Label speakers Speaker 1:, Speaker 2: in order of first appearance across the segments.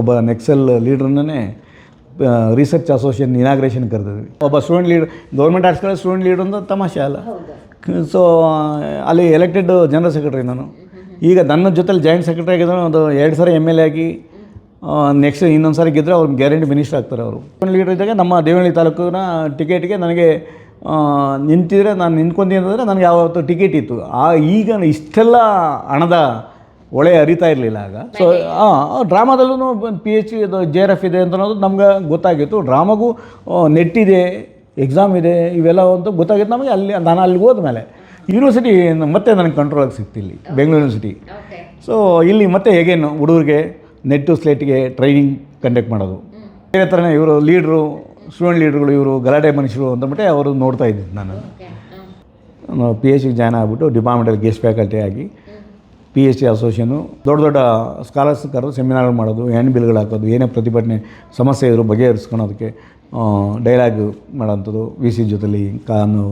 Speaker 1: ಒಬ್ಬ ನೆಕ್ಸಲ್ ಲೀಡ್ರನ್ನೇ research association inauguration ಕರೆದಿದ್ವಿ. ಒಬ್ಬ student leader government arts college student leader ಅಂತ ತಮಾಷೆ ಅಲ್ಲ. ಸೊ ಅಲ್ಲಿ ಎಲೆಕ್ಟೆಡ್ ಜನರಲ್ ಸೆಕ್ರೆಟರಿ ನಾನು. ಈಗ ನನ್ನ ಜೊತೆಲಿ ಜಾಯಿಂಟ್ ಸೆಕ್ರೆಟರಿ ಆಗಿದ್ರೆ ಒಂದು ಎರಡು ಸಾರಿ ಎಂ ಎಲ್ ಎ ಆಗಿ ನೆಕ್ಸ್ಟ್ ಇನ್ನೊಂದು ಸಾರಿ ಗೆದ್ದರೆ ಅವ್ರಿಗೆ ಗ್ಯಾರಂಟಿ ಮಿನಿಸ್ಟರ್ ಆಗ್ತಾರೆ ಅವರು. ಲೀಡರ್ ಇದ್ದಾಗ ನಮ್ಮ ದೇವಳ್ಳಿ ತಾಲೂಕಿನ ಟಿಕೆಟ್ಗೆ ನನಗೆ ನಿಂತಿದ್ರೆ ನಾನು ನಿಂತ್ಕೊಂತೀನಿ ಅಂತಂದರೆ ನನಗೆ ಯಾವತ್ತು ಟಿಕೆಟ್ ಇತ್ತು. ಆ, ಈಗ ಇಷ್ಟೆಲ್ಲ ಹಣದ ಒಳೆ ಅರಿತಾ ಇರಲಿಲ್ಲ ಆಗ. ಸೊ ಹಾಂ ಡ್ರಾಮಾದಲ್ಲೂ ಪಿ ಎಚ್ ಇದು ಜೆ ಆರ್ ಎಫ್ ಇದೆ ಅಂತ ಅನ್ನೋದು ನಮ್ಗೆ ಗೊತ್ತಾಗಿತ್ತು. ಡ್ರಾಮಾಗೂ ನೆಟ್ ಇದೆ ಎಕ್ಸಾಮ್ ಇದೆ ಇವೆಲ್ಲ ಅಂತ ಗೊತ್ತಾಗಿತ್ತು ನಮಗೆ ಅಲ್ಲಿ ನಾನು ಅಲ್ಲಿಗೆ ಹೋದ್ಮೇಲೆ. ಯೂನಿವರ್ಸಿಟಿ ಮತ್ತೆ ನನಗೆ ಕಂಟ್ರೋಲಾಗಿ ಸಿಕ್ತು ಇಲ್ಲಿ ಬೆಂಗಳೂರು ಯೂನಿವರ್ಸಿಟಿ ಸೊ ಇಲ್ಲಿ ಮತ್ತೆ ಹೇಗೇನು ಹುಡುಗರಿಗೆ ನೆಟ್ಟು ಸ್ಲೇಟಿಗೆ ಟ್ರೈನಿಂಗ್ ಕಂಡಕ್ಟ್ ಮಾಡೋದು? ಬೇರೆ ಥರನೇ ಇವರು ಲೀಡ್ರು ಸ್ಟೂಡೆಂಟ್ ಲೀಡ್ರುಗಳು ಇವರು ಗಲಾಟೆ ಮನುಷ್ಯರು ಅಂತಂದ್ಬಿಟ್ಟೆ ಅವರು ನೋಡ್ತಾ ಇದ್ದಿದ್ದು ನಾನು. ಪಿ ಎಚ್ ಡಿ ಜಾಯ್ನ್ ಆಗಿಬಿಟ್ಟು ಡಿಪಾರ್ಟ್ಮೆಂಟಲ್ಲಿ ಗೆಸ್ಟ್ ಫ್ಯಾಕಲ್ಟಿ ಆಗಿ ಪಿ ಎಚ್ ಡಿ ಅಸೋಸಿಯೇಷನು ದೊಡ್ಡ ದೊಡ್ಡ ಸ್ಕಾಲರ್ಸ್ ಕರೆದು ಸೆಮಿನಾರ್ಗಳು ಮಾಡೋದು ಹ್ಯಾಂಡ್ ಬಿಲ್ಗಳು ಹಾಕೋದು ಏನೇ ಪ್ರತಿಭಟನೆ ಸಮಸ್ಯೆ ಇದ್ರು ಬಗೆಹರಿಸ್ಕೊಳೋದಕ್ಕೆ ಡೈಲಾಗ್ ಮಾಡೋಂಥದ್ದು ವಿ ಸಿ ಜೊತೆಲಿ ಕಾನು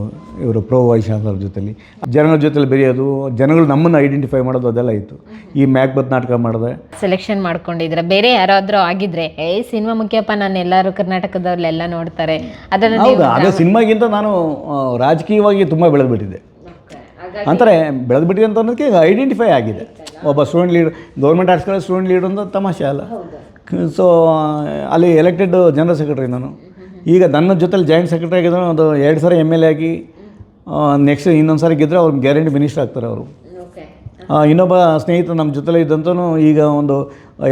Speaker 1: ಇವರು ಪ್ರೋ ವೈಶಾಖರ ಜೊತೆಲಿ. ಜನಗಳ ಜೊತೆಲಿ ಬೆರೆಯೋದು ಜನಗಳು ನಮ್ಮನ್ನು ಐಡೆಂಟಿಫೈ ಮಾಡೋದು ಅದೆಲ್ಲ ಇತ್ತು. ಈ ಮ್ಯಾಕ್ಬತ್ ನಾಟಕ ಮಾಡಿದೆ.
Speaker 2: ಸೆಲೆಕ್ಷನ್ ಮಾಡ್ಕೊಂಡಿದ್ರೆ ಬೇರೆ ಯಾರಾದರೂ ಆಗಿದ್ರೆ ಏ ಸಿನಿಮಾ ಮುಖ್ಯಪ್ಪ ನಾನು ಎಲ್ಲರೂ ಕರ್ನಾಟಕದವ್ರೆಲ್ಲ ನೋಡ್ತಾರೆ. ಅದನ್ನ
Speaker 1: ಅದೇ ಸಿನಿಮಾಗಿಂತ ನಾನು ರಾಜಕೀಯವಾಗಿ ತುಂಬ ಬೆಳೆದ್ಬಿಟ್ಟಿದ್ದೆ. ಅಂತಾರೆ ಬೆಳೆದ್ಬಿಟ್ಟಿದೆ ಅಂತ ಅನ್ನೋದಕ್ಕೆ ಐಡೆಂಟಿಫೈ ಆಗಿದೆ. ಒಬ್ಬ student leader government arts college student leader ಅಂತ ತಮಾಷೆ ಅಲ್ಲ. ಸೊ ಅಲ್ಲಿ ಎಲೆಕ್ಟೆಡ್ ಜನರಲ್ ಸೆಕ್ರೆಟರಿ ನಾನು. ಈಗ ನನ್ನ ಜೊತೆಲಿ ಜಾಯಿಂಟ್ ಸೆಕ್ರೆಟರಿ ಆಗಿದ್ರು ಒಂದು ಎರಡು ಸಾರಿ ಎಂ ಎಲ್ ಎ ಆಗಿ ನೆಕ್ಸ್ಟ್ ಇನ್ನೊಂದು ಸಾರಿ ಗೆದ್ದರೆ ಅವ್ರು ಗ್ಯಾರಂಟಿ ಮಿನಿಸ್ಟರ್ ಆಗ್ತಾರೆ ಅವರು. ಇನ್ನೊಬ್ಬ ಸ್ನೇಹಿತರು ನಮ್ಮ ಜೊತೆಲೇ ಇದ್ದಂತೂ ಈಗ ಒಂದು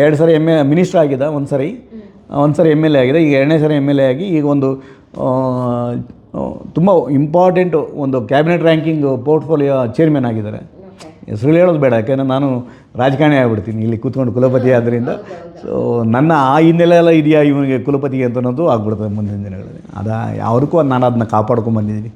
Speaker 1: ಎರಡು ಸಾರಿ ಎಂ ಎ ಮಿನಿಸ್ಟರ್ ಆಗಿದ್ದ ಒಂದು ಸಾರಿ ಒಂದು ಸಾರಿ ಎಂ ಎಲ್ ಎ ಆಗಿದೆ ಈಗ ಎರಡನೇ ಸಾರಿ ಎಂ ಎಲ್ ಎ ಆಗಿ ಈಗ ಒಂದು ತುಂಬ ಇಂಪಾರ್ಟೆಂಟು ಒಂದು ಕ್ಯಾಬಿನೆಟ್ ರ್ಯಾಂಕಿಂಗ್ ಪೋರ್ಟ್ಫೋಲಿಯೋ ಚೇರ್ಮನ್ ಆಗಿದ್ದಾರೆ. ಹೆಸರು ಹೇಳೋದು ಬೇಡ ಯಾಕೆಂದರೆ ನಾನು ರಾಜಕಾರಣಿ ಆಗಿಬಿಡ್ತೀನಿ ಇಲ್ಲಿ ಕೂತ್ಕೊಂಡು ಕುಲಪತಿ ಆದ್ದರಿಂದ ಸೊ ನನ್ನ ಆ ಹಿನ್ನೆಲೆ ಎಲ್ಲ ಇದೆಯಾ ಇವನಿಗೆ ಕುಲಪತಿ ಅಂತ ಅನ್ನೋದು ಆಗ್ಬಿಡ್ತದೆ ಮುಂದಿನ ದಿನಗಳಲ್ಲಿ. ಅದ ಯಾವ್ದಕ್ಕೂ ನಾನು ಅದನ್ನ ಕಾಪಾಡ್ಕೊಂಡು ಬಂದಿದ್ದೀನಿ.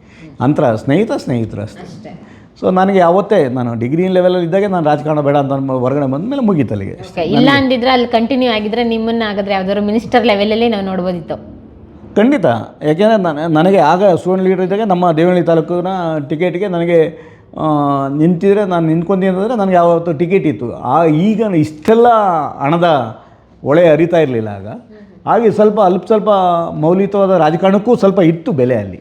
Speaker 1: ಅಂತರ ಸ್ನೇಹಿತ ಸ್ನೇಹಿತರು ಅಷ್ಟೇ. ಸೊ ನನಗೆ ಯಾವತ್ತೇ ನಾನು ಡಿಗ್ರಿ ಲೆವೆಲಲ್ಲಿ ಇದ್ದಾಗ ನಾನು ರಾಜಕಾರಣ ಬೇಡ ಅಂತ ಹೊರಗಡೆ ಬಂದ ಮೇಲೆ ಮುಗೀತು ಅಲ್ಲಿಗೆ.
Speaker 2: ಇಲ್ಲ ಅಂದಿದ್ರೆ ಅಲ್ಲಿ ಕಂಟಿನ್ಯೂ ಆಗಿದ್ರೆ ನಿಮ್ಮನ್ನ ಆಗಿದ್ರೆ ಯಾವ್ದಾದ್ರು ಮಿನಿಸ್ಟರ್ ಲೆವೆಲಲ್ಲಿ ನಾವು ನೋಡ್ಬೋದಿತ್ತು.
Speaker 1: ಖಂಡಿತ. ಯಾಕೆಂದರೆ ನಾನು ನನಗೆ ಆಗ ಸ್ಟೂಡೆಂಟ್ ಲೀಡರ್ ಇದ್ದಾಗ ನಮ್ಮ ದೇವನಹಳ್ಳಿ ತಾಲೂಕಿನ ಟಿಕೆಟ್ಗೆ ನನಗೆ ನಿಂತಿದ್ರೆ ನಾನು ನಿಂತ್ಕೊಂತೀನಿ ಅಂತಂದರೆ ನನಗೆ ಯಾವತ್ತು ಟಿಕೆಟ್ ಇತ್ತು. ಆ ಈಗ ಇಷ್ಟೆಲ್ಲ ಹಣದ ಒಳೆ ಅರಿತಾ ಇರಲಿಲ್ಲ ಆಗ. ಹಾಗೆ ಸ್ವಲ್ಪ ಅಲ್ಪ ಸ್ವಲ್ಪ ಮೌಲಿಕವಾದ ರಾಜಕಾರಣಕ್ಕೂ ಸ್ವಲ್ಪ ಇತ್ತು ಬೆಲೆ ಅಲ್ಲಿ.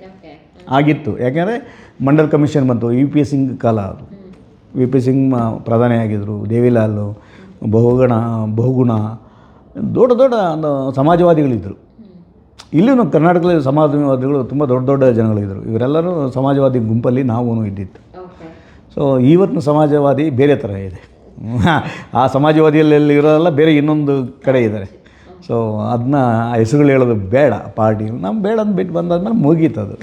Speaker 1: ಆಗಿತ್ತು. ಯಾಕೆಂದರೆ ಮಂಡಲ್ ಕಮಿಷನ್ ಬಂತು ಯು ಪಿ ಎಸ್ ಸಿಂಗ್ ಕಾಲ ಅದು. ವಿ ಪಿ ಸಿಂಗ್ ಮ- ಪ್ರಧಾನಿಯಾಗಿದ್ದರು ದೇವಿಲಾಲು ಬಹುಗಣ ಬಹುಗುಣ ದೊಡ್ಡ ದೊಡ್ಡ ಸಮಾಜವಾದಿಗಳಿದ್ದರು ಇಲ್ಲೂ ಕರ್ನಾಟಕದಲ್ಲಿ ಸಮಾಜವಾದಿಗಳು ತುಂಬ ದೊಡ್ಡ ದೊಡ್ಡ ಜನಗಳಿದ್ದರು. ಇವರೆಲ್ಲರೂ ಸಮಾಜವಾದಿ ಗುಂಪಲ್ಲಿ ನಾವು ಇದ್ದಿತ್ತು ಸೊ ಇವತ್ತಿನ ಸಮಾಜವಾದಿ ಬೇರೆ ಥರ ಇದೆ. ಆ ಸಮಾಜವಾದಿಯಲ್ಲಿ ಇರೋದೆಲ್ಲ ಬೇರೆ ಇನ್ನೊಂದು ಕಡೆ ಇದ್ದಾರೆ. ಸೊ ಅದನ್ನ ಆ ಹೆಸರುಗಳು ಹೇಳೋದು ಬೇಡ ಪಾರ್ಟಿ. ನಮ್ಮ ಬೇಡ ಅಂತ ಬಿಟ್ಟು ಬಂದಾದ್ಮೇಲೆ ಮುಗೀತು ಅದು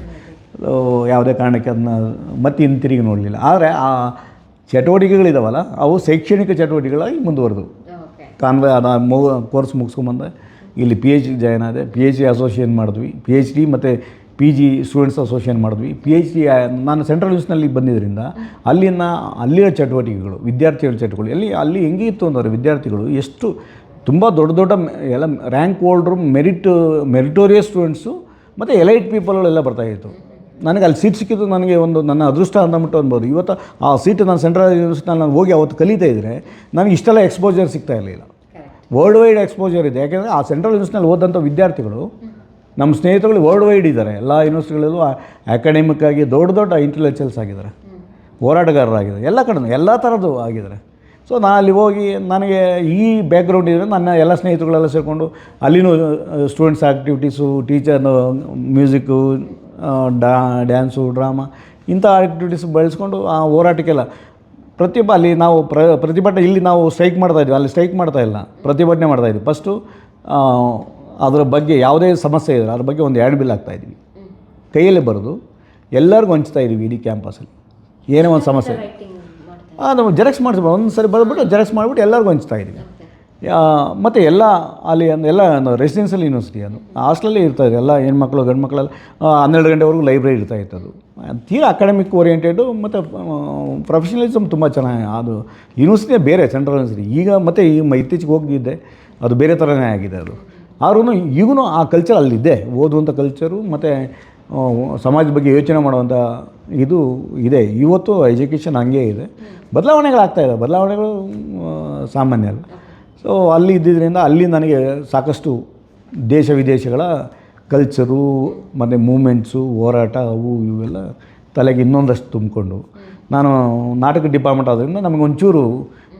Speaker 1: ಸೊ ಯಾವುದೇ ಕಾರಣಕ್ಕೆ ಅದನ್ನ ಮತ್ತೆ ಹಿಂತಿರುಗಿ ನೋಡಲಿಲ್ಲ. ಆದರೆ ಆ ಚಟುವಟಿಕೆಗಳಿದಾವಲ್ಲ ಅವು ಶೈಕ್ಷಣಿಕ ಚಟುವಟಿಕೆಗಳಾಗಿ ಮುಂದುವರೆದು. ಕಾನ್ವೆ ಅದ ಮು ಕೋರ್ಸ್ ಮುಗಿಸ್ಕೊಂಬಂದೆ ಇಲ್ಲಿ ಪಿ ಎಚ್ ಡಿ ಜಾಯ್ನ್ ಆದೆ. ಪಿ ಎಚ್ ಡಿ ಅಸೋಸಿಯೇಷನ್ ಮಾಡಿದ್ವಿ. ಪಿ ಎಚ್ ಡಿ ಮತ್ತು ಪಿ ಜಿ ಸ್ಟೂಡೆಂಟ್ಸ್ ಅಸೋಸಿಯೇಷನ್ ಮಾಡಿದ್ವಿ. ಪಿ ಎಚ್ ಡಿ ನಾನು ಸೆಂಟ್ರಲ್ ಯೂಸ್ನಲ್ಲಿ ಬಂದಿದ್ದರಿಂದ ಅಲ್ಲಿನ ಅಲ್ಲಿನ ಚಟುವಟಿಕೆಗಳು, ವಿದ್ಯಾರ್ಥಿಗಳ ಚಟುವಟಿಕೆಗಳು ಅಲ್ಲಿ ಅಲ್ಲಿ ಹೆಂಗೆ ಇತ್ತು ಅಂದರೆ ವಿದ್ಯಾರ್ಥಿಗಳು ಎಷ್ಟು ತುಂಬ ದೊಡ್ಡ ದೊಡ್ಡ ಎಲ್ಲ rank holder merit meritorious students ಮತ್ತು ಎಲೈಟ್ ಪೀಪಲ್ಗಳೆಲ್ಲ ಬರ್ತಾಯಿತ್ತು ನನಗೆ ಅಲ್ಲಿ ಸೀಟ್ ಸಿಕ್ಕಿದ್ದು ನನಗೆ ಒಂದು ನನ್ನ ಅದೃಷ್ಟ ಅಂದ್ಬಿಟ್ಟು ಅನ್ಬೋದು. ಇವತ್ತು ಆ ಸೀಟ್ ನಾನು ಸೆಂಟ್ರಲ್ ಯೂನಿವರ್ಸಿಟಿನಲ್ಲಿ ನಾನು ಹೋಗಿ ಅವತ್ತು ಕಲಿತಾ ಇದ್ದರೆ ನನಗೆ ಇಷ್ಟೆಲ್ಲ ಎಕ್ಸ್ಪೋಜರ್ ಸಿಗ್ತಾ ಇರಲಿಲ್ಲ. ವರ್ಲ್ಡ್ ವೈಡ್ ಎಕ್ಸ್ಪೋಜರ್ ಇದೆ. ಯಾಕೆಂದರೆ ಆ ಸೆಂಟ್ರಲ್ ಯೂನಿವರ್ಸಿಟಿನಲ್ಲಿ ಓದಂಥ ವಿದ್ಯಾರ್ಥಿಗಳು ನಮ್ಮ ಸ್ನೇಹಿತರುಗಳು ವರ್ಲ್ಡ್ ವೈಡ್ ಇದ್ದಾರೆ. ಎಲ್ಲ ಯೂನಿವರ್ಸಿಟಿಗಳಲ್ಲೂ ಅಕಾಡೆಮಿಕ್ ಆಗಿ ದೊಡ್ಡ ದೊಡ್ಡ ಇಂಟೆಲೆಕ್ಚುಯಲ್ಸ್ ಆಗಿದ್ದಾರೆ. ಹೋರಾಟಗಾರರಾಗಿದ್ದಾರೆ ಎಲ್ಲ ಕಡೆ ಎಲ್ಲ ಥರದ್ದು ಆಗಿದ್ದಾರೆ. ಸೊ ನಾನು ಅಲ್ಲಿ ಹೋಗಿ ನನಗೆ ಈ ಬ್ಯಾಕ್ಗ್ರೌಂಡ್ ಇದ್ದರೆ ನನ್ನ ಎಲ್ಲ ಸ್ನೇಹಿತರುಗಳೆಲ್ಲ ಸೇರಿಕೊಂಡು ಅಲ್ಲಿನೂ ಸ್ಟೂಡೆಂಟ್ಸ್ ಆ್ಯಕ್ಟಿವಿಟೀಸು ಟೀಚರ್ನು ಮ್ಯೂಸಿಕ್ಕು ಡಾ ಡ್ಯಾನ್ಸು ಡ್ರಾಮಾ ಇಂಥ ಆ್ಯಕ್ಟಿವಿಟೀಸ್ ಬಳಸ್ಕೊಂಡು ಆ ಹೋರಾಟಕ್ಕೆಲ್ಲ ಪ್ರತಿಯೊಬ್ಬ ಅಲ್ಲಿ ನಾವು ಪ್ರ ಪ್ರತಿಭಟನೆ ಇಲ್ಲಿ ನಾವು ಸ್ಟ್ರೈಕ್ ಮಾಡ್ತಾ ಇದ್ವಿ. ಅಲ್ಲಿ ಸ್ಟ್ರೈಕ್ ಮಾಡ್ತಾ ಇಲ್ಲ. ಪ್ರತಿಭಟನೆ ಮಾಡ್ತಾ ಇದ್ವಿ. ಫಸ್ಟು ಅದರ ಬಗ್ಗೆ ಯಾವುದೇ ಸಮಸ್ಯೆ ಇದ್ರೆ ಅದ್ರ ಬಗ್ಗೆ ಒಂದು ಎರಡು ಬಿಲ್ ಆಗ್ತಾ ಇದ್ವಿ. ಕೈಯಲ್ಲಿ ಬರೆದು. ಎಲ್ಲರಿಗೂ ಹಂಚ್ತಾ ಇದ್ವಿ ಇಡೀ ಕ್ಯಾಂಪಸಲ್ಲಿ ಏನೇ ಒಂದು ಸಮಸ್ಯೆ. ಅದು ಜೆರಾಕ್ಸ್ ಮಾಡಿಸ್ಬೋದು ಒಂದು ಸರಿ ಬರೆದ್ಬಿಟ್ಟು ಜೆರಾಕ್ಸ್ ಮಾಡಿಬಿಟ್ಟು ಎಲ್ಲರಿಗೂ ಹಂಚ್ತಾ ಇದ್ವಿ. ಮತ್ತು ಎಲ್ಲ ಅಲ್ಲಿ ಎಲ್ಲ ರೆಸಿಡೆನ್ಸಿಯಲ್ ಯೂನಿವರ್ಸಿಟಿ ಅದು. ಇರ್ತಾ ಇರ್ತಾಯಿದೆ ಎಲ್ಲ ಹೆಣ್ಮಕ್ಳು ಗಂಡು ಮಕ್ಕಳೆಲ್ಲ ಹನ್ನೆರಡು ಗಂಟೆವರೆಗೂ ಲೈಬ್ರರಿ ಇರ್ತಾ ಇತ್ತದು ತೀರಾ ಅಕಾಡೆಮಿಕ್ ಓರಿಯೆಂಟೆಡು ಮತ್ತು ಪ್ರೊಫೆಷನಲಿಸಮ್ ತುಂಬ ಚೆನ್ನಾಗಿ, ಅದು ಯೂನಿವರ್ಸಿಟಿಯೇ ಬೇರೆ ಸೆಂಟ್ರಲ್ ಯೂನಿವರ್ಸಿಟಿ ಈಗ ಮತ್ತು ಈ ಇತ್ತೀಚೆಗೆ ಹೋಗಿದ್ದೆ ಅದು ಬೇರೆ ಥರನೇ ಆಗಿದೆ ಅದು. ಆದ್ರೂ ಈಗೂ ಆ ಕಲ್ಚರ್ ಅಲ್ಲಿದೆ. ಓದುವಂಥ ಕಲ್ಚರು ಮತ್ತು ಸಮಾಜದ ಬಗ್ಗೆ ಯೋಚನೆ ಮಾಡುವಂಥ ಇದು ಇದೆ. ಇವತ್ತು ಎಜುಕೇಷನ್ ಹಂಗೆ ಇದೆ. ಬದಲಾವಣೆಗಳಾಗ್ತಾಯಿದೆ ಬದಲಾವಣೆಗಳು ಸಾಮಾನ್ಯ ಅಲ್ಲ. ಸೊ ಅಲ್ಲಿ ಇದ್ದಿದ್ದರಿಂದ ಅಲ್ಲಿ ನನಗೆ ಸಾಕಷ್ಟು ದೇಶ ವಿದೇಶಗಳ ಕಲ್ಚರು ಮತ್ತು ಮೂಮೆಂಟ್ಸು ಹೋರಾಟ, ಅವು ಇವೆಲ್ಲ ತಲೆಗೆ ಇನ್ನೊಂದಷ್ಟು ತುಂಬಿಕೊಂಡು. ನಾನು ನಾಟಕ ಡಿಪಾರ್ಟ್ಮೆಂಟ್ ಆದ್ದರಿಂದ ನಮಗೆ ಒಂಚೂರು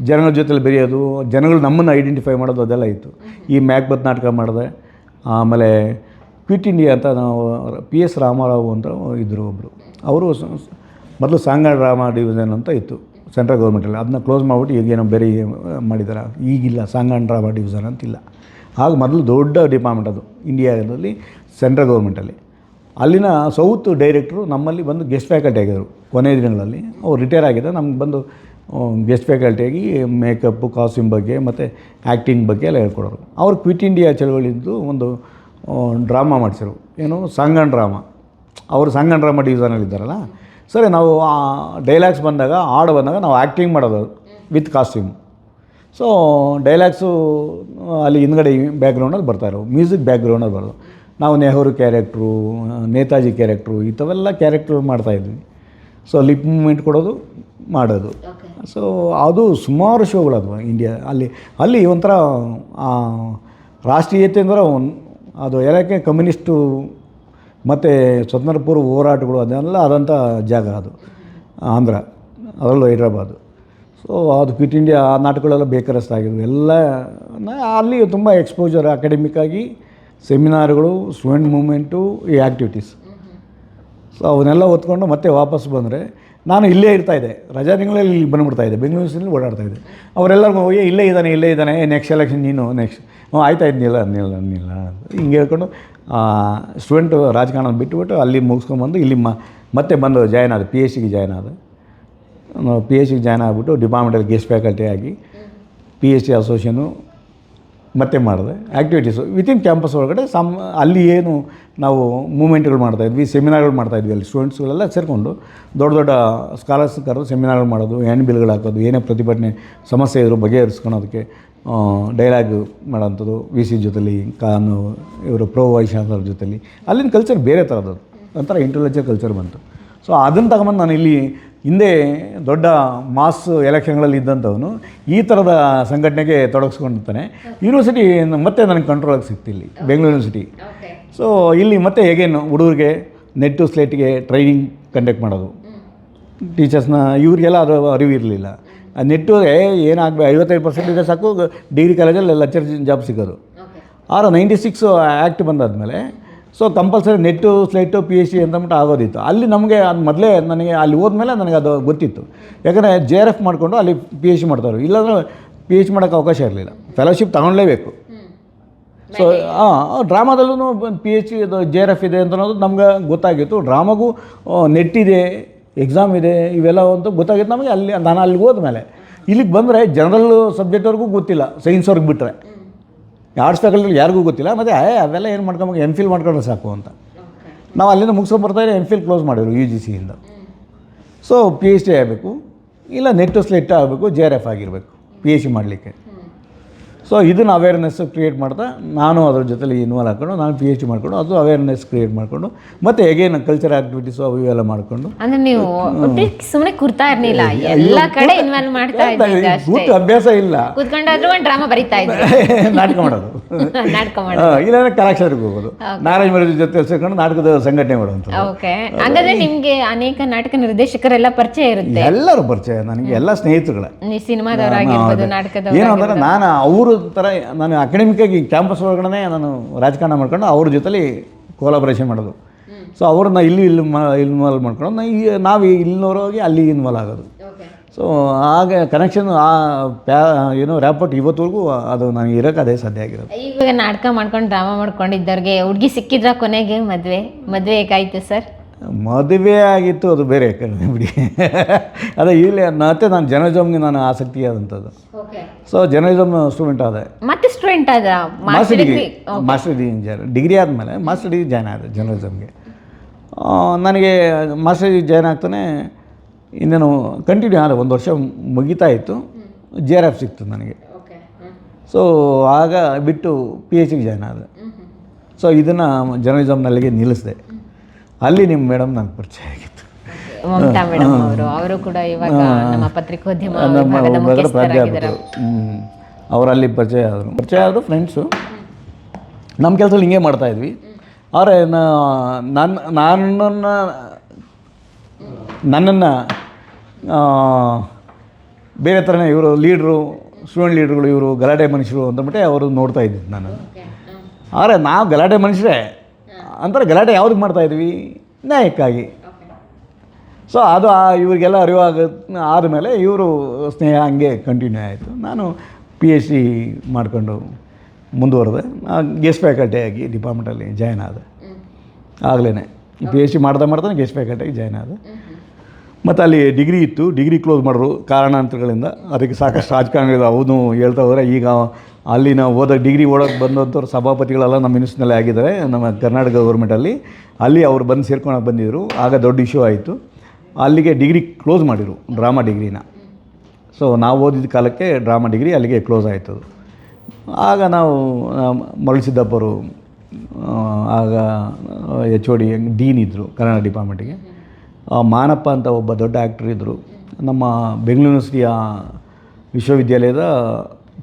Speaker 1: ಜನಗಳ ಜೊತೆಲಿ ಬೆರೆಯೋದು, ಜನಗಳು ನಮ್ಮನ್ನು ಐಡೆಂಟಿಫೈ ಮಾಡೋದು ಅದೆಲ್ಲ ಇತ್ತು. ಈ ಮ್ಯಾಕ್ಬತ್ ನಾಟಕ ಮಾಡಿದೆ, ಆಮೇಲೆ ಕ್ವಿಟ್ ಇಂಡಿಯಾ ಅಂತ ನಾವು ಪಿ ಎಸ್ ರಾಮಾರಾವ್ ಅಂತ ಇದ್ದರು ಒಬ್ಬರು ಅವರು ಮೊದಲು ಸಾಂಗಣ ರಾಮ ಡಿವಿಷನ್ ಅಂತ ಇತ್ತು. ಸೆಂಟ್ರಲ್ ಗೌರ್ಮೆಂಟಲ್ಲಿ ಅದನ್ನ ಕ್ಲೋಸ್ ಮಾಡಿಬಿಟ್ಟು ಈಗೇನೋ ಬೇರೆ ಮಾಡಿದ್ದಾರೆ ಈಗಿಲ್ಲ ಸಾಂಗಣ ರಾಮ ಡಿವಿಷನ್ ಅಂತಿಲ್ಲ. ಆಗ ಮೊದಲು ದೊಡ್ಡ ಡಿಪಾರ್ಟ್ಮೆಂಟ್ ಅದು ಇಂಡಿಯಾದಲ್ಲಿ ಸೆಂಟ್ರಲ್ ಗೌರ್ಮೆಂಟಲ್ಲಿ. ಅಲ್ಲಿನ ಸೌತ್ ಡೈರೆಕ್ಟ್ರು ನಮ್ಮಲ್ಲಿ ಬಂದು ಗೆಸ್ಟ್ ಫ್ಯಾಕಲ್ಟಿ ಆಗಿದ್ದರು. ಕೊನೆಯ ದಿನಗಳಲ್ಲಿ ಅವ್ರು ರಿಟೈರ್ ಆಗಿದ್ದ ನಮ್ಗೆ ಬಂದು ಗೆಸ್ಟ್ ಫ್ಯಾಕಲ್ಟಿಯಾಗಿ ಮೇಕಪ್ಪು ಕಾಸ್ಟ್ಯೂಮ್ ಬಗ್ಗೆ ಮತ್ತು ಆ್ಯಕ್ಟಿಂಗ್ ಬಗ್ಗೆ ಎಲ್ಲ ಹೇಳ್ಕೊಡೋರು. ಅವ್ರು ಕ್ವಿಟ್ ಇಂಡಿಯಾ ಚಳವಳಿದ್ದು ಒಂದು ಡ್ರಾಮಾ ಮಾಡಿಸಿರು. ಏನು ಸಂಗನ್ ಡ್ರಾಮಾ. ಅವರು ಸಂಗನ್ ಡ್ರಾಮಾ ಡಿವಿಷನಲ್ಲಿ ಇದ್ದಾರಲ್ಲ ಸರಿ ನಾವು ಡೈಲಾಗ್ಸ್ ಬಂದಾಗ ಹಾಡು ಬಂದಾಗ ನಾವು ಆ್ಯಕ್ಟಿಂಗ್ ಮಾಡೋದು ವಿತ್ ಕಾಸ್ಟ್ಯೂಮ್ ಸೊ ಡೈಲಾಗ್ಸು ಅಲ್ಲಿ ಹಿಂದ್ಗಡೆ ಬ್ಯಾಕ್ಗ್ರೌಂಡಲ್ಲಿ ಬರ್ತಾಯಿರೋ ಮ್ಯೂಸಿಕ್ ಬ್ಯಾಕ್ಗ್ರೌಂಡಲ್ಲಿ ಬರೋದು. ನಾವು ನೆಹರು ಕ್ಯಾರೆಕ್ಟ್ರು ನೇತಾಜಿ ಕ್ಯಾರೆಕ್ಟ್ರು ಇಂಥವೆಲ್ಲ ಕ್ಯಾರೆಕ್ಟ್ರು ಮಾಡ್ತಾಯಿದ್ವಿ ಸೊ ಲಿಪ್ ಮೂಮೆಂಟ್ ಕೊಡೋದು ಮಾಡೋದು. ಸೊ ಅದು ಸುಮಾರು ಶೋಗಳು ಅದು ಇಂಡಿಯಾ ಅಲ್ಲಿ ಅಲ್ಲಿ ಒಂಥರ ರಾಷ್ಟ್ರೀಯತೆ ಅಂದ್ರೆ ಅದು ಯಾಕೆ ಕಮ್ಯುನಿಸ್ಟು ಮತ್ತು ಸ್ವತಂತ್ರ ಪೂರ್ವ ಹೋರಾಟಗಳು ಅದೆಲ್ಲ ಆದಂಥ ಜಾಗ ಅದು, ಆಂಧ್ರ, ಅದರಲ್ಲೂ ಹೈದ್ರಾಬಾದ್. ಸೊ ಅದು ಕ್ವಿಟ್ ಇಂಡಿಯಾ, ಆ ನಾಟಕಗಳೆಲ್ಲ ಬೇಕರಸ್ತಾಗಿದ್ವು ಎಲ್ಲ ಅಲ್ಲಿ ತುಂಬ ಎಕ್ಸ್ಪೋಜರ್ ಅಕಾಡೆಮಿಕ್ಕಾಗಿ ಸೆಮಿನಾರ್ಗಳು ಸ್ಟೂಡೆಂಟ್ ಮೂಮೆಂಟು ಈ ಆ್ಯಕ್ಟಿವಿಟೀಸ್ ಸೊ ಅವನ್ನೆಲ್ಲ ಹೊತ್ಕೊಂಡು ಮತ್ತೆ ವಾಪಸ್ ಬಂದರೆ, ನಾನು ಇಲ್ಲೇ ಇರ್ತಾಯಿದ್ದೆ ರಜಾ ತಿಂಗಳಲ್ಲಿ ಇಲ್ಲಿ ಬಂದುಬಿಡ್ತಾಯಿದ್ದೆ ಬೆಂಗಳೂರಿನಲ್ಲಿ ಓಡಾಡ್ತಾಯಿದ್ದೆ ಅವರೆಲ್ಲರಿಗೂ ಹೋಗಿ ಇಲ್ಲೇ ಇದ್ದಾನೆ ಇಲ್ಲೇ ಇದ್ದಾನೆ ನೆಕ್ಸ್ಟ್ ಎಲೆಕ್ಷನ್ ನೀನು ನೆಕ್ಸ್ಟ್ ಹ್ಞೂ ಆಯ್ತಾ ಇದ್ನಿಲ್ಲ ಅನ್ನಿಲ್ಲ ಅನ್ನಿಲ್ಲ ಹಿಂಗೆ ಹೇಳ್ಕೊಂಡು ಸ್ಟೂಡೆಂಟು ರಾಜಕಾರಣ ಬಿಟ್ಟುಬಿಟ್ಟು ಅಲ್ಲಿ ಮುಗಿಸ್ಕೊಂಬಂದು ಇಲ್ಲಿ ಮತ್ತೆ ಬಂದು ಜಾಯ್ನ್ ಆದ ಪಿ ಎಚ್ ಸಿಗೆ ಜಾಯ್ನ್ ಆದ. ಪಿ ಎಚ್ ಸಿಗೆ ಜಾಯ್ನ್ ಆಗಿಬಿಟ್ಟು ಡಿಪಾರ್ಟ್ಮೆಂಟಲ್ಲಿ ಗೆಸ್ಟ್ ಫ್ಯಾಕಲ್ಟಿ ಆಗಿ ಪಿ ಎಚ್ ಸಿ ಅಸೋಸಿಯೇಷನು ಮತ್ತೆ ಮಾಡಿದೆ. ಆ್ಯಕ್ಟಿವಿಟೀಸು ವಿತಿನ್ ಕ್ಯಾಂಪಸ್ ಒಳಗಡೆ ಸಮ್, ಅಲ್ಲಿ ಏನು ನಾವು ಮೂಮೆಂಟ್ಗಳು ಮಾಡ್ತಾಯಿದ್ವಿ ಸೆಮಿನಾರ್ಗಳು ಮಾಡ್ತಾಯಿದ್ವಿ ಅಲ್ಲಿ ಸ್ಟೂಡೆಂಟ್ಸ್ಗಳೆಲ್ಲ ಸೇರಿಕೊಂಡು ದೊಡ್ಡ ದೊಡ್ಡ ಸ್ಕಾಲರ್ಸ್ ಕರೆದು ಸೆಮಿನಾರ್ಗಳು ಮಾಡೋದು ಹ್ಯಾಂಡ್ ಬಿಲ್ಗಳು ಹಾಕೋದು, ಏನೇ ಪ್ರತಿಭಟನೆ ಸಮಸ್ಯೆ ಇದ್ದರೂ ಬಗೆಹರಿಸ್ಕೊಳೋದಕ್ಕೆ ಡೈಲಾಗ್ ಮಾಡೋಂಥದ್ದು ವಿ ಸಿ ಜೊತೆಲಿ ಕಾನು ಇವರು ಪ್ರೋ ವೈಶಾಖರ ಜೊತೆಲಿ. ಅಲ್ಲಿನ ಕಲ್ಚರ್ ಬೇರೆ ಥರದ್ದು ಒಂಥರ ಇಂಟೆಲೆಕ್ಚುವಲ್ ಕಲ್ಚರ್ ಬಂತು. ಸೊ ಅದನ್ನು ತಗೊಂಬಂದು ನಾನು ಇಲ್ಲಿ ಹಿಂದೆ ದೊಡ್ಡ ಮಾಸ್ ಎಲೆಕ್ಷನ್ಗಳಲ್ಲಿ ಇದ್ದಂಥವನು ಈ ಥರದ ಸಂಘಟನೆಗೆ ತೊಡಗಿಸ್ಕೊಂಡಿರ್ತಾನೆ. ಯೂನಿವರ್ಸಿಟಿ ಮತ್ತೆ ನನಗೆ ಕಂಟ್ರೋಲಾಗಿ ಸಿಕ್ತು ಇಲ್ಲಿ ಬೆಂಗಳೂರು ಯೂನಿವರ್ಸಿಟಿ ಸೊ ಇಲ್ಲಿ ಮತ್ತೆ ಹೇಗೇನು? ಹುಡುಗರಿಗೆ ನೆಟ್ಟು ಸ್ಲೇಟಿಗೆ ಟ್ರೈನಿಂಗ್ ಕಂಡಕ್ಟ್ ಮಾಡೋದು. ಟೀಚರ್ಸ್ನ ಇವರಿಗೆಲ್ಲ ಅದು ಅರಿವು ಇರಲಿಲ್ಲ ಆ ನೆಟ್ಟು ಏನಾಗಬೇಕು ಐವತ್ತೈದು ಪರ್ಸೆಂಟ್ ಇದೆ ಸಾಕು ಡಿಗ್ರಿ ಕಾಲೇಜಲ್ಲಿ ಲೆಕ್ಚರ್ ಜಾಬ್ ಸಿಗೋದು. ಆರು ninety six act ಬಂದಾದಮೇಲೆ so compulsory NET SLET P H D ಅಂತಂದ್ಬಿಟ್ಟು ಆಗೋದಿತ್ತು. ಅಲ್ಲಿ ನಮಗೆ ಅದು ಮೊದಲೇ ನನಗೆ ಅಲ್ಲಿ ಹೋದ್ಮೇಲೆ ನನಗೆ ಅದು ಗೊತ್ತಿತ್ತು. ಯಾಕಂದರೆ ಜೆ ಆರ್ ಎಫ್ ಮಾಡಿಕೊಂಡು ಅಲ್ಲಿ ಪಿ ಎಚ್ ಡಿ ಮಾಡ್ತಾರೆ ಇಲ್ಲಾಂದ್ರೆ ಪಿ ಎಚ್ ಮಾಡೋಕ್ಕೆ ಅವಕಾಶ ಇರಲಿಲ್ಲ. ಫೆಲೋಶಿಪ್ ತಗೊಳ್ಳೇಬೇಕು ಸೊ ಹಾಂ ಡ್ರಾಮಾದಲ್ಲೂ ಪಿ ಎಚ್ ಡಿ ಇದು ಜೆ ಆರ್ ಎಫ್ ಇದೆ ಅಂತ ಅನ್ನೋದು ನಮ್ಗೆ ಗೊತ್ತಾಗಿತ್ತು. ಡ್ರಾಮಾಗೂ ನೆಟ್ಟಿದೆ. ಎಕ್ಸಾಮ್ ಇದೆ, ಇವೆಲ್ಲ ಅಂತ ಗೊತ್ತಾಗಿತ್ತು ನಮಗೆ ಅಲ್ಲಿ, ನಾನು ಅಲ್ಲಿಗೆ ಹೋದ್ಮೇಲೆ. ಇಲ್ಲಿಗೆ ಬಂದರೆ ಜನರಲ್ ಸಬ್ಜೆಕ್ಟ್ವರೆಗೂ ಗೊತ್ತಿಲ್ಲ. ಸೈನ್ಸ್ ಅವ್ರಿಗೆ ಬಿಟ್ಟರೆ ಆರ್ಟ್ಸ್ ಫ್ಯಾಕಲ್ಟಿ ಯಾರಿಗೂ ಗೊತ್ತಿಲ್ಲ. ಮತ್ತು, ಏ, ಅವೆಲ್ಲ ಏನು ಮಾಡ್ಕೊಂಬೇಕು ಎಂ ಫಿಲ್ ಮಾಡ್ಕೊಂಡ್ರೆ ಸಾಕು ಅಂತ. ನಾವು ಅಲ್ಲಿಂದ ಮುಗಿಸ್ಕೊಂಡು ಬರ್ತಾಯಿದ್ರೆ ಎಂ ಫಿಲ್ ಕ್ಲೋಸ್ ಮಾಡಿದ್ರು ಯು ಜಿ ಸಿಯಿಂದ ಸೊ ಪಿ ಎಚ್ ಡಿ ಆಗಬೇಕು. ಇಲ್ಲ ನೆಟ್ಟು ಸ್ಲೆಟ್ ಆಗಬೇಕು ಜೆ ಆರ್ ಎಫ್ ಆಗಿರಬೇಕು. ಪಿ ಎಚ್ ಡಿ ಮಾಡಲಿಕ್ಕೆ. ಸೊ ಇದನ್ನು ಅವೇರ್ನೆಸ್ ಕ್ರಿಯೇಟ್ ಮಾಡ್ತಾ ನಾನು ಅದ್ರ ಜೊತೆಲಿ ಇನ್ವಾಲ್ವ್ ಹಾಕೊಂಡು ನಾನು ಪಿ ಎಚ್ ಡಿ ಮಾಡಿಕೊಂಡು ಅದು ಅವೇರ್ನೆಸ್ ಕ್ರಿಯೇಟ್ ಮಾಡಿಕೊಂಡು ಮತ್ತು ಹೇಗೇನು ಕಲ್ಚರ್ ಆಕ್ಟಿವಿಟೀಸ್ ಅವು ಇವೆಲ್ಲ ಮಾಡಿಕೊಂಡು.
Speaker 2: ಅಂದ್ರೆ ನೀವು ಸುಮ್ಮನೆ ಕುರ್ತಾ ಇರ್ಲಿಲ್ಲ ಎಲ್ಲ ಕಡೆ ಇನ್ವಾಲ್ವ್ ಮಾಡ್ತಾ
Speaker 1: ಕೂತು ಅಭ್ಯಾಸ ಇಲ್ಲ.
Speaker 2: ಕೂತ್ಕೊಂಡಾದ್ರೂ ಒಂದು ಡ್ರಾಮಾ ಬರೀತಾ ಇದ್ರಿ
Speaker 1: ನಾಟಕ ಮಾಡೋದು.
Speaker 2: ನಾಟಕ
Speaker 1: ಮಾಡೋದು. ಇಲ್ಲಾಂದ್ರೆ ಕಲಾಕ್ಷರಿಗೆ ಹೋಗೋದು. ನಾರಾಯಣ ಮರ ಜೊತೆ ಸೇರ್ಕೊಂಡು ನಾಟಕದ ಸಂಘಟನೆ ಮಾಡುವಂಥ
Speaker 2: ಓಕೆ ಹಂಗಾದ್ರೆ ನಿಮಗೆ ಅನೇಕ ನಾಟಕ ನಿರ್ದೇಶಕರೆಲ್ಲ ಪರಿಚಯ ಇರುತ್ತೆ.
Speaker 1: ಎಲ್ಲರೂ ಪರಿಚಯ ನನಗೆ ಎಲ್ಲ ಸ್ನೇಹಿತರುಗಳೇ.
Speaker 2: ಸಿನಿಮಾದವರಾಗಿರ್ಬೋದು
Speaker 1: ನಾಟಕದ ಏನಂದ್ರೆ ನಾನು ಅವ್ರ ಥರ ನಾನು ಅಕಾಡೆಮಿಕ್ಕಾಗಿ ಕ್ಯಾಂಪಸ್ ಒಳಗಡೆ ನಾನು ರಾಜಕಾರಣ ಮಾಡ್ಕೊಂಡು ಅವ್ರ ಜೊತೆಲಿ ಕೋಲಾಬ್ರೇಷನ್ ಮಾಡೋದು. ಸೊ ಅವ್ರನ್ನ ಇಲ್ಲಿ ಇಲ್ಲಿ ಇನ್ವಾಲ್ವ್ ಮಾಡ್ಕೊಂಡು ನಾ ಈ ನಾವು ಇಲ್ಲಿನವ್ರು ಹೋಗಿ ಅಲ್ಲಿ ಇನ್ವಾಲ್ವ್ ಆಗೋದು. ಸೊ ಆಗ ಕನೆಕ್ಷನ್ ಆ ಪ್ಯಾ ಏನೋ ರ್ಯಾಪೋರ್ಟ್ ಇವತ್ತವರೆಗೂ ಅದು ನನಗೆ ಇರೋಕೆ ಅದೇ ಸಾಧ್ಯ ಆಗಿರೋದು.
Speaker 2: ಇವಾಗ ನಾಟಕ ಮಾಡ್ಕೊಂಡು ಡ್ರಾಮಾ ಮಾಡ್ಕೊಂಡಿದ್ದವ್ರಿಗೆ ಹುಡುಗಿ ಸಿಕ್ಕಿದ್ರ ಕೊನೆಗೆ ಮದುವೆ ಮದುವೆ ಹೇಗಾಯ್ತು ಸರ್?
Speaker 1: ಮದುವೆ ಆಗಿತ್ತು ಅದು ಬೇರೆ ಕಡೆ ಬಿಡಿ. ಅದೇ ಇಲ್ಲಿ ಮತ್ತೆ ನಾನು ಜರ್ನಲಿಸಮ್ಗೆ ನಾನು ಆಸಕ್ತಿ ಆದಂಥದ್ದು ಸೊ ಜರ್ನಲಿಸಮ್ ಸ್ಟೂಡೆಂಟ್ ಆದೆ.
Speaker 2: ಮತ್ತೆ ಸ್ಟೂಡೆಂಟ್ ಆದ?
Speaker 1: Master degree master degree degree ಆದಮೇಲೆ ಮಾಸ್ಟರ್ ಡಿಗ್ರಿ ಜಾಯ್ನ್ ಆದೆ ಜರ್ನಲಿಸಮ್ಗೆ ನನಗೆ ಮಾಸ್ಟರ್ ಡಿಗ್ರಿ ಜಾಯ್ನ್ ಆಗ್ತಾನೆ ಇನ್ನೇನು ಕಂಟಿನ್ಯೂ ಆದ ಒಂದು ವರ್ಷ ಮುಗಿತಾ ಇತ್ತು. ಜೆ ಆರ್ ಎಫ್ ಸಿಕ್ತು ನನಗೆ. ಸೊ ಆಗ ಬಿಟ್ಟು ಪಿ ಎಚ್ ಡಿಗೆ ಜಾಯ್ನ್ ಆದೆ. ಸೊ ಇದನ್ನು ಜರ್ನಲಿಸಮ್ನಲ್ಲಿಗೆ ನಿಲ್ಲಿಸಿದೆ. ಅಲ್ಲಿ ನಿಮ್ಮ ಮೇಡಮ್ ನನಗೆ ಪರಿಚಯ ಆಗಿತ್ತು.
Speaker 2: ಮಮತಾ ಮೇಡಮ್ ಅವರು. ಅವರು ಕೂಡ ಇವಾಗ ನಮ್ಮ ಪತ್ರಿಕೋದ್ಯಮ
Speaker 1: ನಮ್ಮ
Speaker 2: ವಿಭಾಗದ
Speaker 1: ಮೊದಲ
Speaker 2: ಮುಖ್ಯಸ್ಥರಾಗಿದ್ದಾರೆ.
Speaker 1: ಪ್ರಾಧ್ಯಾಪಕರು. ಹ್ಞೂ ಅವ್ರು ಪರಿಚಯ ಆದರು. ಪರಿಚಯ ಆದರು ಫ್ರೆಂಡ್ಸು ನಮ್ಮ ಕೆಲಸದಲ್ಲಿ ಹಿಂಗೆ ಮಾಡ್ತಾಯಿದ್ವಿ ಆದರೆ ನನ್ನ ನನ್ನನ್ನು ನನ್ನನ್ನು ಬೇರೆ ಥರನೇ ಇವರು ಲೀಡ್ರು ಸ್ಟೂಡೆಂಟ್ ಲೀಡ್ರುಗಳು ಇವರು ಗಲಾಟೆ ಮನುಷ್ಯರು ಅಂದ್ಬಿಟ್ಟೆ ಅವರು ನೋಡ್ತಾ ಇದ್ದಿದ್ದು ನಾನು ಆದರೆ ನಾವು ಗಲಾಟೆ ಮನುಷ್ಯರೇ ಅಂತಾರೆ ಗಲಾಟೆ ಯಾವ್ದಕ್ಕೆ ಮಾಡ್ತಾ ಇದ್ವಿ? ನ್ಯಾಯಕ್ಕಾಗಿ. ಸೊ ಅದು ಆ ಇವರಿಗೆಲ್ಲ ಅರಿವಾಗ, ಆದಮೇಲೆ ಇವರು ಸ್ನೇಹ ಹಂಗೆ ಕಂಟಿನ್ಯೂ ಆಯಿತು. ನಾನು ಪಿ ಎಚ್ ಡಿ ಮಾಡ್ಕೊಂಡು ಮುಂದುವರೆದೆ. ಗೆಸ್ಟ್ ಫ್ಯಾಕಲ್ಟಿ ಆಗಿ ಡಿಪಾರ್ಟ್ಮೆಂಟಲ್ಲಿ ಜಾಯ್ನ್ ಆದೆ. ಆಗಲೇ ಪಿ ಎಚ್ ಡಿ ಮಾಡ್ತಾ ಮಾಡ್ತಾನೆ ಗೆಸ್ಟ್ ಫ್ಯಾಕಲ್ಟಿಯಾಗಿ ಜಾಯ್ನ್ ಆದೆ. ಮತ್ತು ಅಲ್ಲಿ ಡಿಗ್ರಿ ಇತ್ತು. ಡಿಗ್ರಿ ಕ್ಲೋಸ್ ಮಾಡಿದ್ರು ಕಾರಣಾಂತರಗಳಿಂದ. ಅದಕ್ಕೆ ಸಾಕಷ್ಟು ರಾಜಕಾರಣಿಗಳು ಅವನು ಹೇಳ್ತಾ ಹೋದರೆ ಈಗ ಅಲ್ಲಿ ನಾವು ಹೋದಾಗ ಡಿಗ್ರಿ ಓಡೋಕ್ಕೆ ಬಂದಂಥವ್ರು ಸಭಾಪತಿಗಳೆಲ್ಲ ನಮ್ಮ ಮಿನಿಸ್ಟ್ರಿನಲ್ಲಿ ಆಗಿದ್ದಾರೆ, ನಮ್ಮ ಕರ್ನಾಟಕ ಗೌರ್ಮೆಂಟಲ್ಲಿ ಅಲ್ಲಿ. ಅವ್ರು ಬಂದು ಸೇರ್ಕೊಳಕ್ಕೆ ಬಂದಿದ್ದರು ಆಗ ದೊಡ್ಡ ಇಶ್ಯೂ ಆಯಿತು. ಅಲ್ಲಿಗೆ ಡಿಗ್ರಿ ಕ್ಲೋಸ್ ಮಾಡಿದರು ಡ್ರಾಮಾ ಡಿಗ್ರಿನ ಸೊ ನಾವು ಓದಿದ ಕಾಲಕ್ಕೆ ಡ್ರಾಮಾ ಡಿಗ್ರಿ ಅಲ್ಲಿಗೆ ಕ್ಲೋಸ್ ಆಯಿತು. ಆಗ ನಾವು ಮರಳಸಿದ್ದಪ್ಪರು ಆಗ ಎಚ್ ಒ ಡಿ ಡೀನ್ ಇದ್ದರು ಕನ್ನಡ ಡಿಪಾರ್ಟ್ಮೆಂಟಿಗೆ ಮಾನಪ್ಪ ಅಂತ ಒಬ್ಬ ದೊಡ್ಡ ಆ್ಯಕ್ಟ್ರ್ ಇದ್ದರು ನಮ್ಮ ಬೆಂಗಳೂರು ಯೂನಿವರ್ಸಿಟಿಯ ವಿಶ್ವವಿದ್ಯಾಲಯದ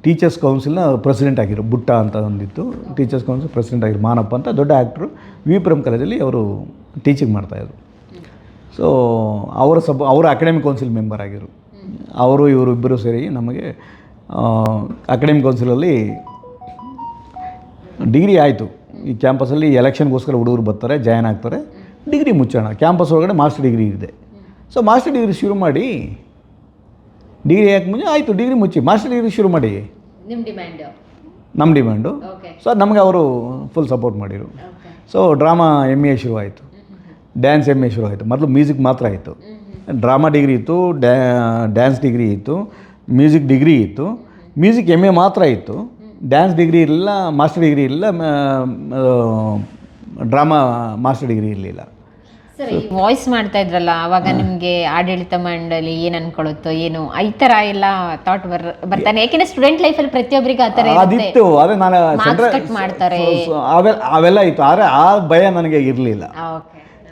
Speaker 1: ಟೀಚರ್ಸ್ ಕೌನ್ಸಿಲ್ನ ಪ್ರೆಸಿಡೆಂಟ್ ಆಗಿರು ಬುಟ್ಟ ಅಂತ ಒಂದಿತ್ತು. ಟೀಚರ್ಸ್ ಕೌನ್ಸಿಲ್ ಪ್ರೆಸಿಡೆಂಟ್ ಆಗಿರು ಮಾನಪ್ಪ ಅಂತ ದೊಡ್ಡ ಆ್ಯಕ್ಟ್ರು. ವಿ ಪಿ ಎಂ ಕಾಲೇಜಲ್ಲಿ ಅವರು ಟೀಚಿಂಗ್ ಮಾಡ್ತಾಯಿದ್ರು ಸೊ ಅವರ ಸಬ್, ಅವರು ಅಕಾಡೆಮಿಕ್ ಕೌನ್ಸಿಲ್ ಮೆಂಬರ್ ಆಗಿರು ಅವರು, ಇವರು ಇಬ್ಬರು ಸೇರಿ ನಮಗೆ ಅಕಾಡೆಮಿಕ್ ಕೌನ್ಸಿಲಲ್ಲಿ ಡಿಗ್ರಿ ಆಯಿತು. ಈ ಕ್ಯಾಂಪಸಲ್ಲಿ ಎಲೆಕ್ಷನ್ಗೋಸ್ಕರ ಹುಡುಗರು ಬರ್ತಾರೆ, ಜಾಯ್ನ್ ಆಗ್ತಾರೆ. ಡಿಗ್ರಿ ಮುಚ್ಚೋಣ. ಕ್ಯಾಂಪಸ್ ಒಳಗಡೆ ಮಾಸ್ಟರ್ ಡಿಗ್ರಿ ಇದೆ. ಸೊ ಮಾಸ್ಟರ್ ಡಿಗ್ರಿ ಶುರು ಮಾಡಿ ಡಿಗ್ರಿ ಯಾಕೆ ಮುಂಚೆ ಆಯಿತು ಡಿಗ್ರಿ ಮುಚ್ಚಿ ಮಾಸ್ಟರ್ ಡಿಗ್ರಿ ಶುರು ಮಾಡಿ
Speaker 2: ನಿಮ್ಮ ಡಿಮ್ಯಾಂಡು
Speaker 1: ನಮ್ಮ ಡಿಮ್ಯಾಂಡು ಸೊ ನಮಗೆ ಅವರು ಫುಲ್ ಸಪೋರ್ಟ್ ಮಾಡಿರು
Speaker 2: okay
Speaker 1: so drama M A ಶುರು ಆಯಿತು ಡ್ಯಾನ್ಸ್ ಎಂ ಎ ಶುರು ಆಯಿತು ಮೊದಲು ಮ್ಯೂಸಿಕ್ ಮಾತ್ರ ಇತ್ತು ಡ್ರಾಮಾ ಡಿಗ್ರಿ ಇತ್ತು ಡ್ಯಾ ಡ್ಯಾನ್ಸ್ ಡಿಗ್ರಿ ಇತ್ತು ಮ್ಯೂಸಿಕ್ ಡಿಗ್ರಿ ಇತ್ತು ಮ್ಯೂಸಿಕ್ ಎಂ ಎ ಮಾತ್ರ ಇತ್ತು ಡ್ಯಾನ್ಸ್ ಡಿಗ್ರಿ ಇರಲಿಲ್ಲ ಮಾಸ್ಟರ್ ಡಿಗ್ರಿ ಇಲ್ಲ ಡ್ರಾಮಾ ಮಾಸ್ಟರ್ ಡಿಗ್ರಿ ಇರಲಿಲ್ಲ
Speaker 2: ವಾಯ್ಸ್ ಮಾಡ್ತಾ ಇದ್ರಲ್ಲ ಅವಾಗ ನಿಮ್ಗೆ ಆಡಳಿತ ಮಂಡಳಿ ಏನ್ ಅನ್ಕೊಳುತ್ತೋ ಏನು? ಈ ತರ ಎಲ್ಲ ಥಾಟ್ ಬರ್ ಬರ್ತಾನೆ. ಯಾಕೆಂದ್ರೆ ಸ್ಟೂಡೆಂಟ್ ಅಲ್ಲಿ ಪ್ರತಿಯೊಬ್ಬರಿಗೂ ಆತರ
Speaker 1: ಅದಿತ್ತು. ಅದೇ ನಾನು
Speaker 2: ಕಟ್ ಮಾಡ್ತಾರೆ.
Speaker 1: ಅವೆಲ್ಲ ಇತ್ತು. ಆದರೆ ಆ ಭಯ ನನಗೆ ಇರಲಿಲ್ಲ.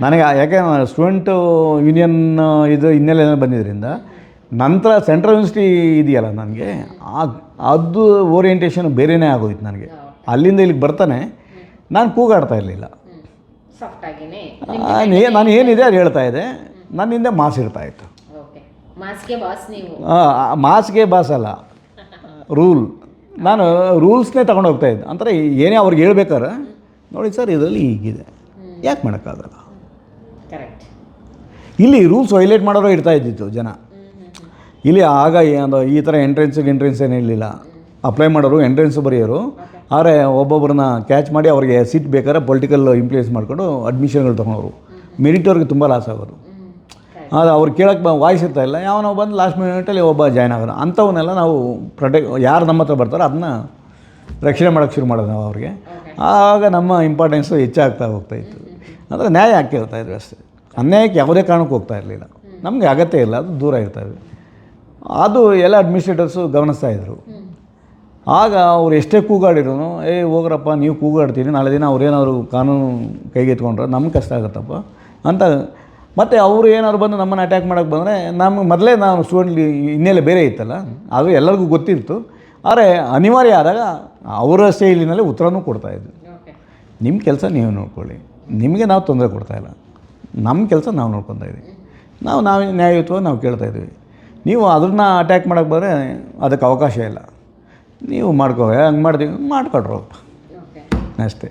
Speaker 1: ನನಗೆ ಯಾಕೆ ಸ್ಟೂಡೆಂಟ್ ಯೂನಿಯನ್ ಇದು ಹಿನ್ನೆಲೆ ಬಂದಿದ್ದರಿಂದ ನಂತರ ಸೆಂಟ್ರಲ್ ಯೂನಿವರ್ಸಿಟಿ ಇದೆಯಲ್ಲ ನನಗೆ ಅದು ಓರಿಯೆಂಟೇಷನ್ ಬೇರೆಯೇ ಆಗೋಯ್ತು ನನಗೆ. ಅಲ್ಲಿಂದ ಇಲ್ಲಿಗೆ ಬರ್ತಾನೆ. ನಾನು ಕೂಗಾಡ್ತಾ ಇರಲಿಲ್ಲ. ನಾನು ಏನಿದೆ ಅದು ಹೇಳ್ತಾ ಇದೆ. ನನ್ನ ಹಿಂದೆ ಮಾಸ್ ಇರ್ತಾ ಇತ್ತು
Speaker 2: ಮಾಸ್ಗೆ ಬಾಸ್
Speaker 1: ಅಲ್ಲ. ರೂಲ್. ನಾನು ರೂಲ್ಸ್ನೇ ತಗೊಂಡು ಹೋಗ್ತಾ ಇದ್ದೆ. ಅಂದರೆ ಏನೇ ಅವ್ರಿಗೆ ಹೇಳ್ಬೇಕಾರೆ ನೋಡಿ ಸರ್ ಇದರಲ್ಲಿ ಹೀಗಿದೆ. ಯಾಕೆ ಮಾಡೋಕ್ಕಾಗಲ್ಲ?
Speaker 2: ಕರೆಕ್ಟ್.
Speaker 1: ಇಲ್ಲಿ ರೂಲ್ಸ್ ವೈಲೇಟ್ ಮಾಡೋರು ಇಡ್ತಾ ಇದ್ದಿತ್ತು ಜನ. ಇಲ್ಲಿ ಆಗ ಏನು ಈ ಥರ ಎಂಟ್ರೆನ್ಸಿಗೆ ಎಂಟ್ರೆನ್ಸ್ ಏನಿರಲಿಲ್ಲ ಅಪ್ಲೈ ಮಾಡೋರು ಎಂಟ್ರೆನ್ಸ್ ಬರೆಯೋರು. ಆದರೆ ಒಬ್ಬೊಬ್ಬರನ್ನ ಕ್ಯಾಚ್ ಮಾಡಿ ಅವ್ರಿಗೆ ಸೀಟ್ ಬೇಕಾದ್ರೆ ಪೊಲಿಟಿಕಲ್ ಇಂಪ್ಲೇಸ್ ಮಾಡಿಕೊಂಡು ಅಡ್ಮಿಷನ್ಗಳು ತೊಗೊಳೋರು ಮೆರಿಟ್ ಅವ್ರಿಗೆ ತುಂಬ ಲಾಸ್ ಆಗೋದು. ಆದರೆ ಅವ್ರು ಕೇಳೋಕ್ಕೆ ವಾಯ್ಸ್ ಇರ್ತಾ ಇಲ್ಲ. ಯಾವನೋ ಬಂದು ಲಾಸ್ಟ್ ಮಿನಿಟಲ್ಲಿ ಒಬ್ಬ ಜಾಯ್ನ್ ಆಗೋರು ಅಂಥವನ್ನೆಲ್ಲ ನಾವು ಪ್ರೊಟೆಕ್ಟ್ ಯಾರು ನಮ್ಮ ಹತ್ರ ಬರ್ತಾರೋ ಅದನ್ನ ರಕ್ಷಣೆ ಮಾಡೋಕ್ಕೆ ಶುರು ಮಾಡೋದು ನಾವು ಅವ್ರಿಗೆ. ಆಗ ನಮ್ಮ ಇಂಪಾರ್ಟೆನ್ಸು ಹೆಚ್ಚಾಗ್ತಾ ಹೋಗ್ತಾ ಇತ್ತು. ಅಂದರೆ ನ್ಯಾಯ ಆಗ್ತಾ ಇರ್ತಾ ಇದ್ರು ಅಷ್ಟೇ. ಅನ್ಯಾಯಕ್ಕೆ ಯಾವುದೇ ಕಾರಣಕ್ಕೂ ಹೋಗ್ತಾ ಇರಲಿಲ್ಲ. ನಮಗೆ ಅಗತ್ಯ ಇಲ್ಲ, ಅದು ದೂರ ಇರ್ತಾ ಇದ್ವಿ. ಅದು ಎಲ್ಲ ಅಡ್ಮಿನಿಸ್ಟ್ರೇಟರ್ಸು ಗಮನಿಸ್ತಾ ಇದ್ರು. ಆಗ ಅವ್ರು ಎಷ್ಟೇ ಕೂಗಾಡಿದ್ರು ಏ ಹೋಗ್ರಪ್ಪ ನೀವು ಕೂಗಾಡ್ತೀರಿ ನಾಳೆ ದಿನ ಅವ್ರೇನಾದ್ರು ಕಾನೂನು ಕೈಗೆತ್ಕೊಂಡ್ರೆ ನಮ್ಗೆ ಕಷ್ಟ ಆಗುತ್ತಪ್ಪ. ಅಂತ ಮತ್ತು ಅವರು ಏನಾದ್ರು ಬಂದು ನಮ್ಮನ್ನು ಅಟ್ಯಾಕ್ ಮಾಡೋಕ್ಕೆ ಬಂದರೆ ನಮ್ಗೆ ಮೊದಲೇ ನಾವು ಸ್ಟೂಡೆಂಟ್ ಹಿನ್ನೆಲೆ ಬೇರೆ ಇತ್ತಲ್ಲ ಅದು ಎಲ್ಲರಿಗೂ ಗೊತ್ತಿತ್ತು. ಆದರೆ ಅನಿವಾರ್ಯ ಆದಾಗ ಅವರ ಶೈಲಿನಲ್ಲಿ ಉತ್ತರನೂ ಕೊಡ್ತಾಯಿದ್ವಿ
Speaker 2: ಓಕೆ
Speaker 1: ನಿಮ್ಮ ಕೆಲಸ ನೀವು ನೋಡ್ಕೊಳ್ಳಿ ನಿಮಗೆ ನಾವು ತೊಂದರೆ ಕೊಡ್ತಾಯಿಲ್ಲ ನಮ್ಮ ಕೆಲಸ ನಾವು ನೋಡ್ಕೊತಾ ಇದ್ದೀವಿ. ನಾವು ನಾವು ನ್ಯಾಯಯುತವಾಗಿ ನಾವು ಕೇಳ್ತಾ ಇದ್ದೀವಿ. ನೀವು ಅದನ್ನ ಅಟ್ಯಾಕ್ ಮಾಡೋಕ್ಕೆ ಬಂದರೆ ಅದಕ್ಕೆ ಅವಕಾಶ ಇಲ್ಲ. ನೀವು ಮಾಡ್ಕೋ ಹಂಗೆ ಮಾಡ್ತೀವಿ
Speaker 2: ಓಕೆ
Speaker 1: ಅಷ್ಟೇ.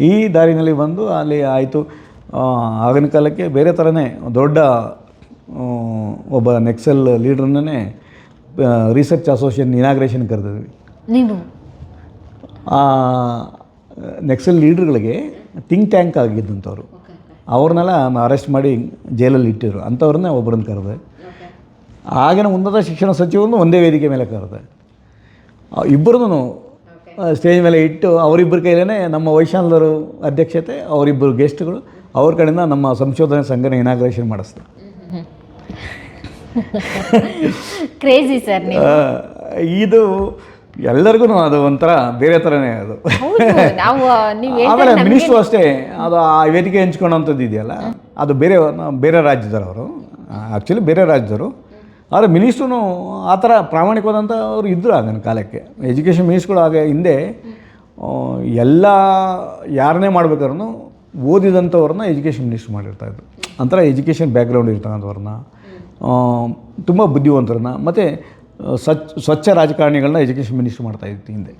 Speaker 1: ಈ ದಾರಿನಲ್ಲಿ ಬಂದು ಅಲ್ಲಿ ಆಯಿತು. ಆಗಿನ ಕಾಲಕ್ಕೆ ಬೇರೆ ಥರನೇ ದೊಡ್ಡ ಒಬ್ಬ ನೆಕ್ಸಲ್ ಲೀಡ್ರನ್ನೇ ರಿಸರ್ಚ್ ಅಸೋಸಿಯೇಷನ್ ಇನಾಗ್ರೇಷನ್ ಕರೆದಿದ್ವಿ.
Speaker 2: ನೀವು
Speaker 1: ಆ ನೆಕ್ಸಲ್ ಲೀಡ್ರ್ಗಳಿಗೆ ಥಿಂಕ್ ಟ್ಯಾಂಕ್ ಆಗಿದ್ದಂಥವ್ರು. ಅವ್ರನ್ನೆಲ್ಲ ಅರೆಸ್ಟ್ ಮಾಡಿ ಜೈಲಲ್ಲಿ ಇಟ್ಟಿದ್ರು. ಅಂಥವ್ರನ್ನೇ ಒಬ್ಬರನ್ನ ಕರೆದೆ. ಆಗಿನ ಉನ್ನತ ಶಿಕ್ಷಣ ಸಚಿವರನ್ನು ಒಂದೇ ವೇದಿಕೆ ಮೇಲೆ ಕರೆದೆ. ಇಬ್ಬರನ್ನು ಸ್ಟೇಜ್ ಮೇಲೆ ಇಟ್ಟು ಅವರಿಬ್ಬರ ಕೈಲೇ ನಮ್ಮ ವೈಶಾಲದರು ಅಧ್ಯಕ್ಷತೆ ಅವರಿಬ್ಬರು ಗೆಸ್ಟ್ಗಳು ಅವ್ರ ಕಡೆಯಿಂದ ನಮ್ಮ ಸಂಶೋಧನೆ ಸಂಘನ ಇನಾಗ್ರೇಷನ್ ಮಾಡಿಸ್ತಾರೆ.
Speaker 2: ಕ್ರೇಜಿ ಸರ್
Speaker 1: ಇದು ಎಲ್ಲರಿಗೂ ಅದು ಒಂಥರ ಬೇರೆ ಥರನೇ ಅದು. ಆಮೇಲೆ ಮಿನಿಸ್ಟ್ರು ಅಷ್ಟೇ ಅದು ಆ ವೇದಿಕೆ ಹಂಚ್ಕೊಳ್ಳೋಂಥದ್ದು ಇದೆಯಲ್ಲ ಅದು ಬೇರೆ ಬೇರೆ ರಾಜ್ಯದವರು ಆ್ಯಕ್ಚುಲಿ ಬೇರೆ ರಾಜ್ಯದವರು. ಆದರೆ ಮಿನಿಸ್ಟ್ರು ಆ ಥರ ಪ್ರಾಮಾಣಿಕವಾದಂಥ ಅವರು ಇದ್ದರು ಆಗಿನ ಕಾಲಕ್ಕೆ. ಎಜುಕೇಷನ್ ಮಿನಿಸ್ಟ್ರುಗಳು ಆಗ ಹಿಂದೆ ಎಲ್ಲ ಯಾರನ್ನೇ ಮಾಡ್ಬೇಕಾದ್ರೂ ಓದಿದಂಥವ್ರನ್ನ ಎಜುಕೇಷನ್ ಮಿನಿಸ್ಟ್ರ್ ಮಾಡಿರ್ತಾಯಿದ್ರು ಅಂತರ ಎಜುಕೇಷನ್ ಬ್ಯಾಕ್ಗ್ರೌಂಡ್ ಇರ್ತಕ್ಕಂಥವ್ರನ್ನ ತುಂಬ ಬುದ್ಧಿವಂತರನ್ನ, ಮತ್ತು ಸ್ವಚ್ಛ ಸ್ವಚ್ಛ ರಾಜಕಾರಣಿಗಳನ್ನ ಎಜುಕೇಷನ್ ಮಿನಿಸ್ಟ್ರ್ ಮಾಡ್ತಾಯಿತ್ತು ಹಿಂದೆ.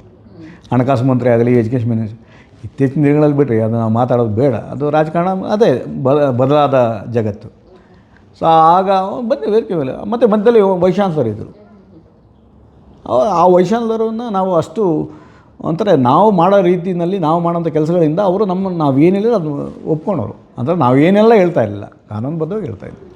Speaker 1: ಹಣಕಾಸು ಮಂತ್ರಿ ಆಗಲಿ ಎಜುಕೇಷನ್ ಮಿನಿಸ್ಟ್ರ್ ಇತ್ತೀಚಿನ ದಿನಗಳಲ್ಲಿ ಬಿಟ್ಟರೆ ಅದು ಮಾತಾಡೋದು ಬೇಡ. ಅದು ರಾಜಕಾರಣ, ಅದೇ ಬದಲಾದ ಜಗತ್ತು. ಸೊ ಆಗ ಬಂದು ವೇದಿಕೆ ಮೇಲೆ ಮತ್ತು ಮಧ್ಯದಲ್ಲಿ ವೈಶಾಂತರು ಇದ್ದರು. ಆ ವೈಶಾಲ್ಯರನ್ನು ನಾವು ಅಷ್ಟು ಒಂಥರ ನಾವು ಮಾಡೋ ರೀತಿಯಲ್ಲಿ ನಾವು ಮಾಡೋಂಥ ಕೆಲಸಗಳಿಂದ ಅವರು ನಮ್ಮ ನಾವು ಏನಿಲ್ಲ ಅದನ್ನು ಒಪ್ಕೊಂಡವರು. ಅಂದರೆ ನಾವು ಏನೆಲ್ಲ ಹೇಳ್ತಾ ಇರಲಿಲ್ಲ. ಕಾನೂನು ಬದ್ಧವಾಗಿ ಹೇಳ್ತಾ ಇದ್ವಿ